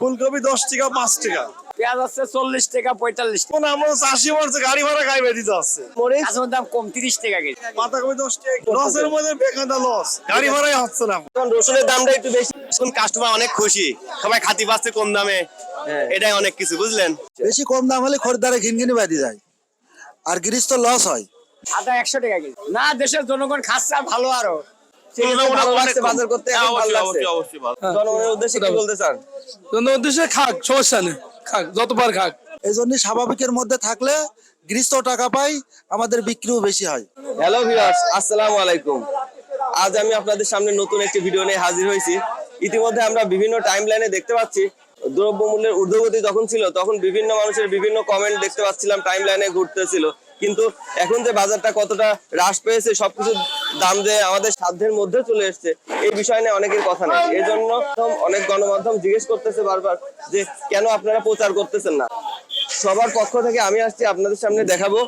ফুলকপি দশ টাকা পাঁচ টাকা। পেঁয়াজ আছে চল্লিশ টাকা পঁয়তাল্লিশ টাকা। আমরা চাষি মারছে গাড়ি ভাড়া খাইবে দিতে আসছে মরিচ? দাম কম তিরিশ টাকা কেজি। পাতাকপি দশ টাকা লসের মধ্যে বেকার লস। গাড়ি ভাড়াই হচ্ছে না। রসুনের দামটা একটু বেশি। এখন কাস্টমার অনেক খুশি। সবাই খাতি পাচ্ছে কম দামে। হ্যাঁ। এটাই অনেক কিছু বুঝলেন? বেশি কম দাম হলে খরিদ্দারে ঘিনঘিনি বাদি যায় আর গিরিশ তো লস হয়। আদা একশো টাকা কেজি। না দেশের জনগণ খাচ্ছে ভালো আরও। সেক্ষেত্রে ভালো লাগছে বাজার করতে হ্যাঁ, এখন ভালো। লাগছে জনগণের উদ্দেশ্যে কি বলতে চান? জন্য উদ্দেশ্যে খাক সমস্যা নেই। খাক যতবার খাক। এই জন্য স্বাভাবিকের মধ্যে থাকলে গৃহস্থ টাকা পাই আমাদের বিক্রিও বেশি হয়। হ্যালো ভিউয়ার্স আসসালামু আলাইকুম। আজ আমি আপনাদের সামনে নতুন একটি ভিডিও নিয়ে হাজির হয়েছি। ইতিমধ্যে আমরা বিভিন্ন টাইম লাইনে দেখতে পাচ্ছি। দ্রব্যমূল্যের ঊর্ধ্বগতি যখন ছিল তখন বিভিন্ন মানুষের বিভিন্ন কমেন্ট দেখতে পাচ্ছিলাম টাইম লাইনে ঘুরতেছিল। কিন্তু এখন যে বাজারটা কতটা হ্রাস পেয়েছে, সবকিছু দাম যে আমাদের সাধ্যের মধ্যে চলে এসেছে, এই বিষয় নিয়ে অনেকের কথা নেই। এই জন্য অনেক গণমাধ্যম জিজ্ঞেস করতেছে বারবার যে, কেন আপনারা প্রচার করতেছেন না? সবার পক্ষ থেকে আমি আসছি, আপনাদের সামনে দেখাবো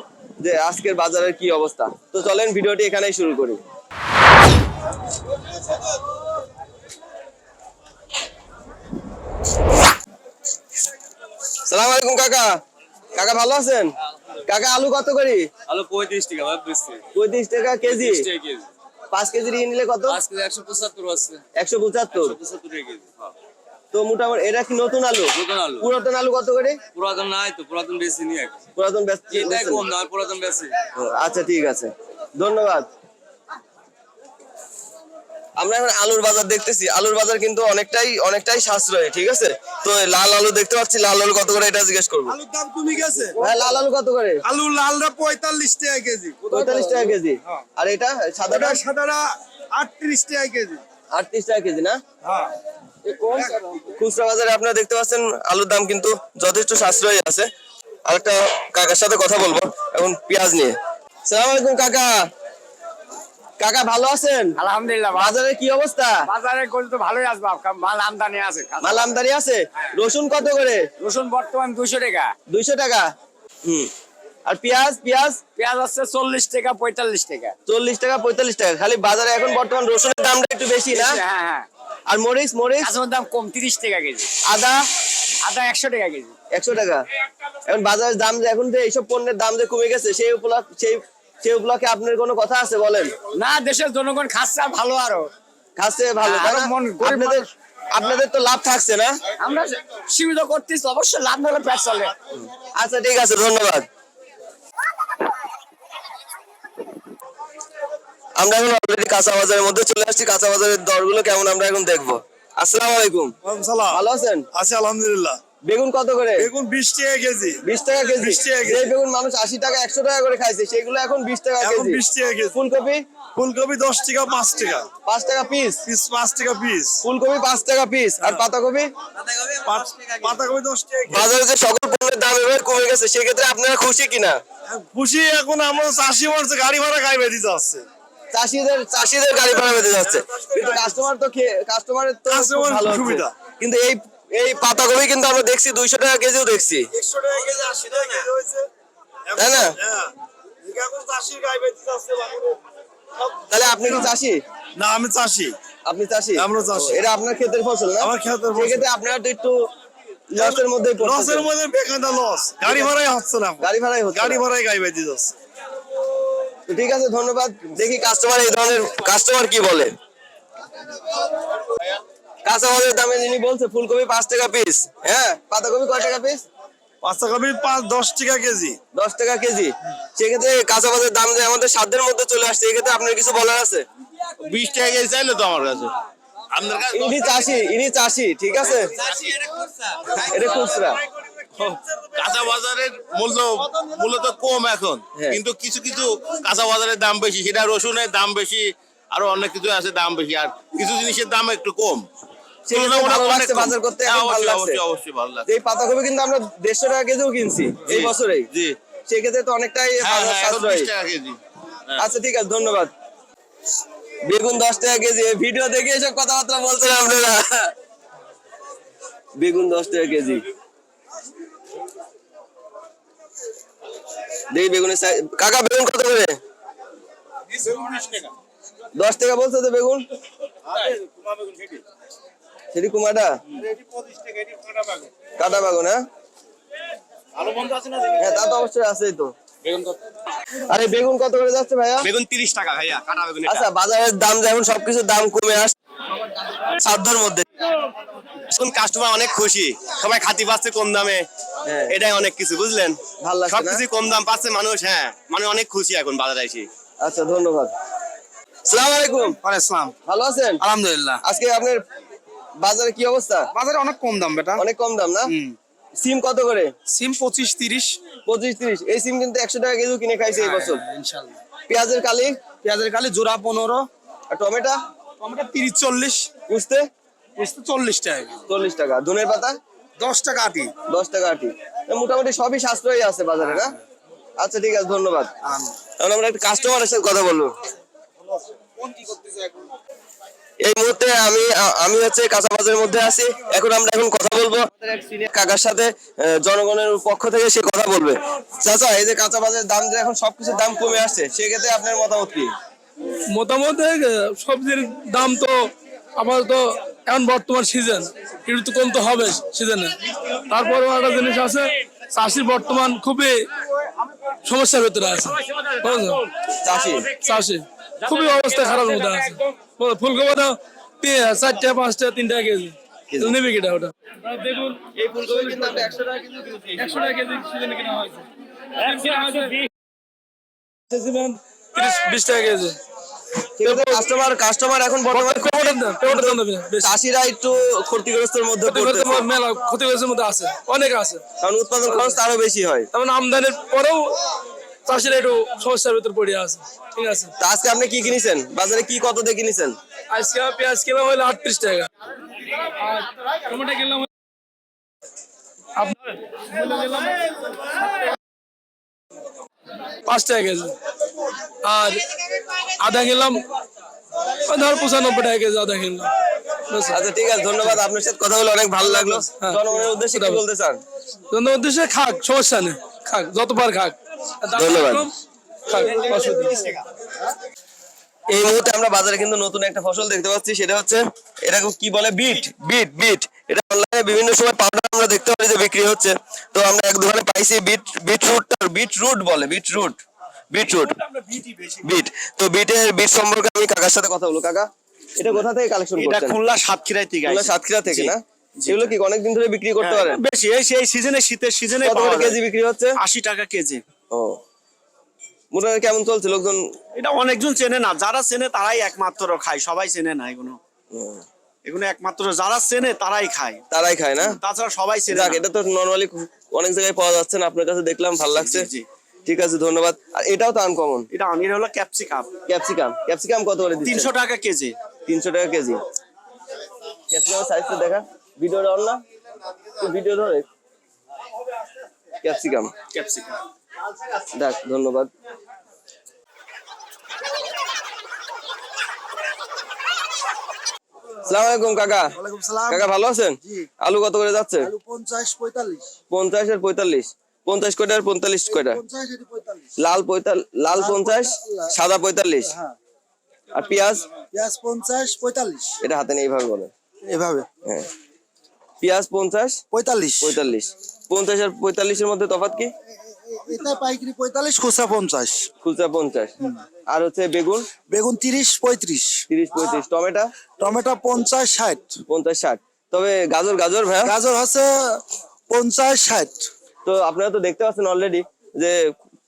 যে আজকের বাজারের কি অবস্থা। তো চলেন, ভিডিওটি এখানেই শুরু করি। সালাম আলাইকুম কাকা। কাকা ভালো আছেন? কাকা আলু কত করি? আলু পঁয়ত্রিশ টাকা পঁয়ত্রিশ টাকা কেজি? পাঁচ কেজি নিয়ে নিলে কত? একশো পঁচাত্তর আছে। একশো পঁচাত্তর? কেজি হ্যাঁ। তো মোটামুটি এটা কি নতুন আলু? নতুন আলু। পুরাতন আলু কত করে? পুরাতন নাই তো পুরাতন বেশি নিয়ে পুরাতন বেশি এটাই কম না পুরাতন বেশি আচ্ছা ঠিক আছে। ধন্যবাদ। আমরা এখন আলুর বাজার দেখতেছি। আলুর বাজার কিন্তু অনেকটাই অনেকটাই সাশ্রয়ী ঠিক আছে? তো লাল আলু দেখতে পাচ্ছি লাল আলু কত করে এটা জিজ্ঞেস করব। আলুর দাম কমে গেছে? হ্যাঁ লাল আলু কত করে? আলু লালটা পঁয়তাল্লিশ টাকা কেজি। পঁয়তাল্লিশ টাকা কেজি? আর এটা সাদাটা? সাদাটা আটত্রিশ টাকা কেজি। আটত্রিশ টাকা কেজি না? হ্যাঁ। খুচরা বাজারে আপনারা দেখতে পাচ্ছেন আলুর দাম কিন্তু যথেষ্ট সাশ্রয় আছে। আরেকটা কাকার সাথে কথা বলব এখন পেঁয়াজ নিয়ে। সালাম আলাইকুম কাকা। কাকা ভালো আছেন? আলহামদুলিল্লাহ বাজারে কি অবস্থা? বাজারে করলে তো ভালোই আসবে মাল আমদানি আছে মাল আমদানি আছে? রসুন কত করে? রসুন বর্তমান দুশো টাকা। দুইশো টাকা? হুম। আর পেঁয়াজ পেঁয়াজ? পেঁয়াজ আছে চল্লিশ টাকা পঁয়তাল্লিশ টাকা। চল্লিশ টাকা পঁয়তাল্লিশ টাকা। খালি বাজারে এখন বর্তমান রসুনের দামটা একটু বেশি না? হ্যাঁ হ্যাঁ। আর মরিচ মরিচ? দাম কম তিরিশ টাকা কেজি। আদা? আদা একশো টাকা কেজি। একশো টাকা। এখন বাজারের দাম যে এখন যে এইসব পণ্যের দাম যে কমে গেছে সেই উপলক্ষ সেই সেই উপলক্ষে আপনার কোনো কথা আছে বলেন? না দেশের জনগণ খাচ্ছে আর ভালো আরও। খাচ্ছে ভালো? মন- আপনাদের আপনাদের তো লাভ থাকছে না? আমরা সীমিত করতেছি অবশ্যই লাভ না হলে পেট চলে। আচ্ছা ঠিক আছে ধন্যবাদ। আমরা এখন অলরেডি কাঁচা বাজারের মধ্যে চলে আসছি। কাঁচা বাজারের দরগুলো কেমন আমরা এখন দেখব। আসসালামু আলাইকুম। সালাম। ভালো আছেন? আছে আলহামদুলিল্লাহ। বেগুন কত করে? বেগুন বিশ টাকা কেজি। বিশ টাকা কেজি? 20 টাকা কেজি। বেগুন মানুষ আশি টাকা একশো টাকা করে খাইছে সেগুলো এখন বিশ টাকা কেজি। বিশ টাকা কেজি। ফুলকপি? ফুলকপি দশ টাকা পাঁচ টাকা। পাঁচ টাকা পিস পিস পাঁচ টাকা পিস ফুলকপি পাঁচ টাকা পিস আর পাতাকপি? পাতাকপি দশ টাকা বাজারে যে সকল পণ্যের দাম এবার কমে গেছে সেক্ষেত্রে আপনারা খুশি কিনা? খুশি এখন আমরা চাষি মারছে গাড়ি ভাড়া খাইবে দিতে আসছে চাষিদের চাষিদের গাড়ি ভাড়া বেঁধে যাচ্ছে। কিন্তু কাস্টমার তো কাস্টমারের তো সুবিধা। কিন্তু এই এই পাতাকপি কিন্তু আমরা দেখছি দুইশো টাকা কেজিও দেখছি। তাই না? হ্যাঁ। তাহলে আপনি কি চাষি? না আমি চাষি। আপনি চাষি? আমরা চাষী। এটা আপনার ক্ষেতের ফসল না? আমার ক্ষেতের ফসল। সেক্ষেত্রে আপনারা তো একটু লসের মধ্যে লসের মধ্যে বেকার লস। গাড়ি ভাড়াই হচ্ছে না গাড়ি ভাড়াই হচ্ছে গাড়ি ভাড়াই গাইবে দিতে ঠিক আছে ধন্যবাদ। দেখি কাস্টমার এই ধরনের কাস্টমার কি বলে। কাঁচা মাছের দামে যিনি বলছে ফুলকপি পাঁচ টাকা পিস হ্যাঁ? পাতাকপি কয় টাকা পিস পাতাকপি পাঁচ দশ টাকা কেজি। দশ টাকা কেজি। সেক্ষেত্রে কাঁচা মাছের দাম যে আমাদের সাধ্যের মধ্যে চলে আসছে এক্ষেত্রে আপনার কিছু বলার আছে? বিশ টাকা কেজি চাইলে তো আমার কাছে। ইনি চাষি ইনি চাষি ঠিক আছে? এটা খুচরা। কাঁচা বাজারের মূল্য মূলত কম এখন। হ্যাঁ। কিন্তু কিছু কিছু কাঁচা বাজারের দাম বেশি। সেটা রসুনের দাম বেশি আরও অনেক কিছু আছে দাম বেশি। আর কিছু জিনিসের দাম একটু কম। বাজার করতে হ্যাঁ, ভালো লাগছে। অবশ্যই অবশ্যই ভালো লাগছে। এই পাতাকপি কিন্তু আমরা দেড়শো টাকা কেজিও কিনছি এই জি, বছরেই জি। সেক্ষেত্রে তো অনেকটাই হ্যাঁ হ্যাঁ। আচ্ছা ঠিক আছে ধন্যবাদ। বেগুন দশ টাকা কেজি ভিডিও দেখে এসব কথাবার্তা বলছেন আপনারা বেগুন দশ টাকা কেজি। দেখি বেগুনের কাকা বেগুন কত করে? দশ টাকা বলছে তো বেগুন। সেটি কুমাটা কাটা বাগুন হ্যাঁ? হ্যাঁ তা তো অবশ্যই আছেই তো। আরে বেগুন কত করে যাচ্ছে ভাইয়া? বেগুন তিরিশ টাকা ভাইয়া কাটা বেগুন আচ্ছা বাজারের দাম যেমন সবকিছুর দাম কমে আসছে সাধ্যর মধ্যে। এখন কাস্টমার অনেক খুশি। সবাই খাতি পাচ্ছে কম দামে। হ্যাঁ। এটাই অনেক কিছু বুঝলেন? ভালো লাগছে সবকিছু কম দাম পাচ্ছে মানুষ হ্যাঁ। মানে অনেক খুশি এখন বাজারে এসে আচ্ছা ধন্যবাদ। সালাম আলাইকুম। ইসলাম ভালো আছেন? আলহামদুলিল্লাহ। আজকে আপনার বাজারে কি অবস্থা? বাজারে অনেক কম দাম বেটা। অনেক কম দাম না? সিম কত করে? সিম পঁচিশ তিরিশ। পঁচিশ তিরিশ। এই সিম কিন্তু একশো টাকা কেজি কিনে খাইছে এই বছর। ইনশাল্লাহ। পেঁয়াজের কালি? পেঁয়াজের কালি জোড়া পনেরো। আর টমেটো? টমেটো তিরিশ চল্লিশ। বুঝতে বুঝতে চল্লিশ টাকা চল্লিশ টাকা। ধনের পাতা? দশ টাকা আটি। দশ টাকা আটি। মোটামুটি সবই সাশ্রয়ী আছে বাজারে না? আচ্ছা ঠিক আছে ধন্যবাদ। এখন আমরা একটা কাস্টমারের সাথে কথা বলব। এই মুহূর্তে আমি আমি হচ্ছে কাঁচা বাজারের মধ্যে আছি। এখন আমরা এখন কথা বলব। কাকার সাথে জনগণের পক্ষ থেকে সে কথা বলবে। চাচা এই যে কাঁচা বাজারের দাম যে এখন সবকিছুর দাম কমে আসছে সেক্ষেত্রে আপনার মতামত কি? মতামত সবজির দাম তো আপাতত এখন বর্তমান সিজন একটু তো কম তো হবে সিজনে তারপরেও একটা জিনিস আছে চাষির বর্তমান খুবই সমস্যার ভেতরে আছে। চাষি? চাষি। খুবই অবস্থা খারাপ মধ্যে আছে। ফুলকপি দাও চারটা পাঁচটা তিনটা কেজি। নেবে কিটা ওটা? দেখুন এই ফুলকপি কিন্তু একশো টাকা কেজি। একশো টাকা কেজি সিজনে কিনা হয়েছে। বিশ। টাকা কেজি। কাস্টমার কাস্টমার এখন বর্তমানে পেঁপেটার দাম? পেঁপেটার দাম বেশি। বেশি। চাষিরা একটু ক্ষতিগ্রস্তের মধ্যে মেলা ক্ষতিগ্রস্তের মধ্যে আছে। অনেক আছে। কারণ উৎপাদন খরচ আরও বেশি হয়। তেমন আমদানির পরেও চাষিরা একটু সমস্যার ভিতর পড়ে আছে। ঠিক আছে। তা আজকে আপনি কি কিনেছেন? বাজারে কি কত দিয়ে কিনেছেন? আজকে পেঁয়াজ কিনলাম হলো আটত্রিশ টাকা। টমেটো আপনার পাঁচ টাকা কেজি। আর আদা কিনলাম ওই ধর পঁচানব্বই টাকা কেজি আদা কিনলাম। আচ্ছা ঠিক আছে ধন্যবাদ। আপনার সাথে কথা বলে অনেক ভালো লাগল। হ্যাঁ। জনগণের উদ্দেশ্যে কি বলতে চান? জন্য উদ্দেশ্যে খাক সমস্যা নেই। খাক যতবার খাক। ধন্যবাদ। এই মুহূর্তে আমরা বাজারে কিন্তু নতুন একটা ফসল দেখতে পাচ্ছি সেটা হচ্ছে এটা কি বলে? বিট। Beet beet. এটা অনলাইনে বিভিন্ন সময় পাউডার আমরা দেখতে পারি যে বিক্রি হচ্ছে। তো আমরা এক দোকানে পাইছি বিট বিটরুট বিটরুট বলে বিটরুট। বিটরুট। বিট। তো বিটের বিট সম্পর্কে আমি কাকার সাথে কথা বলব। কাকা এটা কোথা থেকে কালেকশন এটা খুলনা সাতক্ষীরায় থেকে খুলনা। সাতক্ষীরা থেকে না? এগুলো কি অনেকদিন ধরে বিক্রি করতে পারেন? হ্যাঁ, বেশি এই সেই সিজনে শীতের সিজনে কত করে কেজি বিক্রি হচ্ছে? আশি টাকা কেজি। ও। মোটামুটি কেমন চলছে? লোকজন? এটা অনেকজন চেনে না। যারা চেনে তারাই একমাত্র খায়। সবাই চেনে না এগুলো। এগুলো একমাত্র যারা চেনে তারাই খায়। তারাই খায় না? তাছাড়া সবাই চেনে না। এটা তো নর্মালি অনেক জায়গায় পাওয়া যাচ্ছে না। আপনার কাছে দেখলাম ভালো লাগছে। ঠিক আছে ধন্যবাদ। আর এটাও তো আনকমন এটা আমির হলো ক্যাপসিকাম ক্যাপসিকাম ক্যাপসিকাম কত করে তিনশো টাকা কেজি। তিনশো টাকা কেজি। ক্যাপসিকামের সাইজটা দেখা। ভিডিও অন না? ভিডিও ধরে। ক্যাপসিকাম ক্যাপসিকাম দেখ ধন্যবাদ। সালাম আলাইকুম কাকা। কাকা ভালো আছেন? আলু কত করে যাচ্ছে? পঞ্চাশ পঁয়তাল্লিশ। আর পঁয়তাল্লিশ। পঞ্চাশ কয়টা আর পঁয়তাল্লিশ কয়টা? পঞ্চাশ এটি পঁয়তাল্লিশ। লাল লাল পঞ্চাশ সাদা পঁয়তাল্লিশ। হ্যাঁ। আর পেঁয়াজ? পেঁয়াজ পঞ্চাশ পঁয়তাল্লিশ। এটা হাতে নিয়ে এইভাবে বলে এভাবে হ্যাঁ। পেঁয়াজ পঞ্চাশ? পঁয়তাল্লিশ। পঁয়তাল্লিশ। পঞ্চাশ আর পঁয়তাল্লিশের মধ্যে তফাৎ কি? এটা পাইকারি পঁয়তাল্লিশ খুচরা পঞ্চাশ। খুচরা পঞ্চাশ। আর হচ্ছে বেগুন? বেগুন তিরিশ পঁয়ত্রিশ। তিরিশ পঁয়ত্রিশ। টমেটো? টমেটো পঞ্চাশ ষাট। পঞ্চাশ ষাট। তবে গাজর গাজর ভাই গাজর হচ্ছে পঞ্চাশ ষাট। তো আপনারা তো দেখতে পাচ্ছেন অলরেডি যে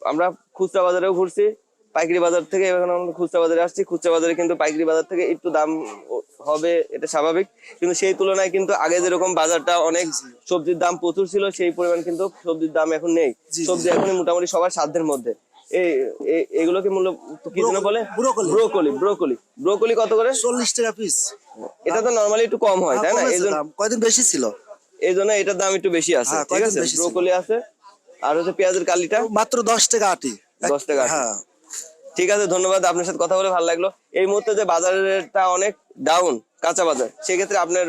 আমরা খুচরা বাজারেও ঘুরছি পাইকারি বাজার থেকে এখন আমরা খুচরা বাজারে আসছি। খুচরা বাজারে কিন্তু পাইকারি বাজার থেকে একটু দাম হবে এটা স্বাভাবিক। কিন্তু সেই তুলনায় কিন্তু আগে যেরকম বাজারটা অনেক সবজির দাম প্রচুর ছিল সেই পরিমাণ কিন্তু সবজির দাম এখন নেই। সবজি এখন মোটামুটি সবার সাধ্যের মধ্যে। এগুলোকে মূল্য কি যেন বলে? ব্রোকলি। ব্রোকলি। Broccoli broccoli. কত করে? চল্লিশ টাকা পিস এটা তো নর্মালি একটু কম হয় তাই না? এই জন্য কয়দিন বেশি ছিল? এই জন্য এটার দাম একটু বেশি আছে হ্যাঁ, ঠিক আছে? ব্রোকলি আছে আর হচ্ছে পেঁয়াজের কালিটা? মাত্র দশ টাকা আটি। দশ টাকা হ্যাঁ। ঠিক আছে ধন্যবাদ আপনার সাথে কথা বলে ভালো লাগল। এই মুহূর্তে যে বাজারেরটা অনেক ডাউন কাঁচা বাজার সেক্ষেত্রে আপনার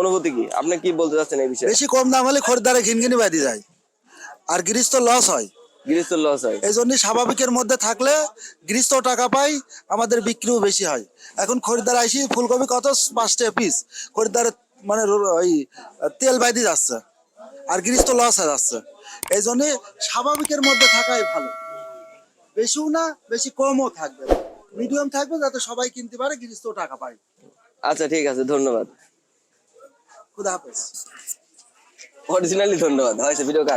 অনুভূতি কি? আপনি কি বলতে চাচ্ছেন এই বিষয়ে? বেশি কম দাম হলে খরিদ্দারে ঘিনঘিনি বাদি যায় আর গৃহস্থ লস হয়। গৃহস্থ লস হয়। এই জন্য স্বাভাবিকের মধ্যে থাকলে গৃহস্থ টাকা পাই আমাদের বিক্রিও বেশি হয়। এখন খরিদ্দার আইসি ফুলকপি কত? পাঁচ টাকা পিস খরিদ্দার মানে ওই তেল বাইদি যাচ্ছে আর গৃহস্থ লস হয়ে যাচ্ছে। এই জন্য স্বাভাবিকের মধ্যে থাকাই ভালো। বেশিও না বেশি কমও থাকবে। মিডিয়াম থাকবে যাতে সবাই কিনতে পারে গৃহস্থ টাকা পায়। আচ্ছা ঠিক আছে ধন্যবাদ। খুদা হাফেজ। অরিজিনালি ধন্যবাদ হয়েছে ভিডিও